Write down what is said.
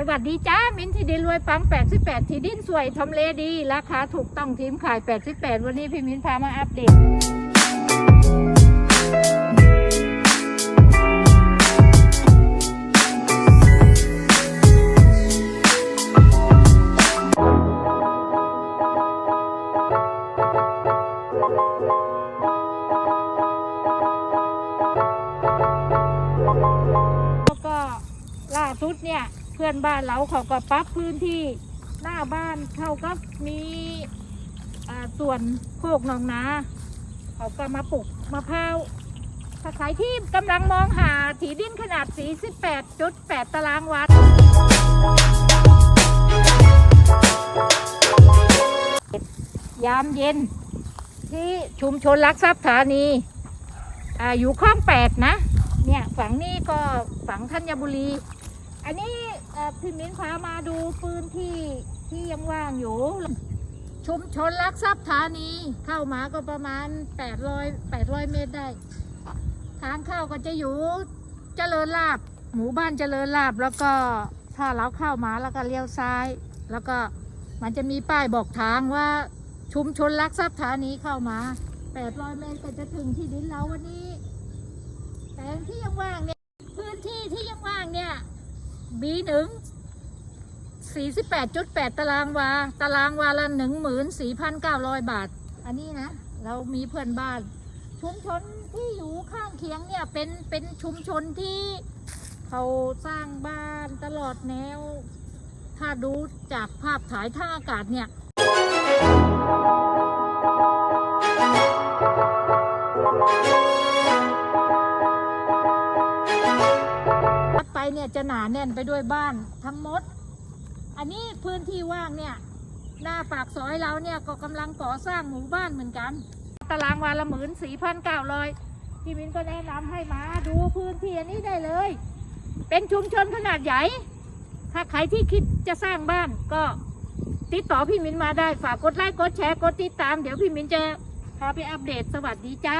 สวัสดีจ้า มินที่ดินรวยปัง 88 ที่ดินสวยทำเลดี ราคาถูกต้องทีมขาย 88 วันนี้พี่มินพามาอัปเดตแล้วก็ล่าสุดเนี่ย พื่อนบ้านเราเขาก็ปรับพื้นที่หน้าบ้านเขาก็มีอ่าส่วนโคกหนองนาเขาก็มาปลูกมะพร้าวถ้าใครที่กำลังมองหาที่ดินขนาด 48.8 ตารางวายามเย็น ที่ชุมชนรักทรัพย์ธานีอ่าอยู่ข้องแปดนะ เนี่ย ฝั่งนี้ก็ฝั่งธัญบุรี อันนี้เอ่อพี่มิ้นพามาดูปืนที่ที่ยังว่างอยู่ ชุมชนรักทรัพย์ธานีเข้ามาก็ประมาณ 800 800 เมตรได้ ทางเข้าก็จะอยู่เจริญลาบหมู่บ้านเจริญลาบแล้วก็ถ้าเราเข้ามาแล้วก็เลี้ยวซ้าย แล้วก็มันจะมีป้ายบอกทางว่าชุมชนรักทรัพย์ธานีเข้ามา 800 เมตรก็จะถึงที่ดินเราวันนี้แปลงที่ยังว่างเนี่ย พื้นที่ที่ยังว่างเนี่ย B หนึ่ง48.8ตารางวา ตารางวาละ14,900บาท อันนี้นะ เรามีเพื่อนบ้าน ชุมชนที่อยู่ข้างเคียงเนี่ย เป็นเป็นชุมชนที่เขาสร้างบ้านตลอดแนว ถ้าดูจากภาพถ่ายท่าอากาศเนี่ย เนี่ยจะหนาแน่นไปด้วยบ้านทั้งหมด อันนี้พื้นที่ว่างเนี่ยหน้าปากซอยเราเนี่ยก็กำลังก่อสร้างหมู่บ้านเหมือนกัน ตารางวาละหมื่นสี่พันเก้าร้อยพี่มินก็แนะนำให้มาดูพื้นที่อันนี้ได้เลย เป็นชุมชนขนาดใหญ่ ถ้าใครที่คิดจะสร้างบ้านก็ติดต่อพี่มินมาได้ฝากกดไลค์กดแชร์กดติดตาม เดี๋ยวพี่มินจะพาไปอัปเดตสวัสดีจ้า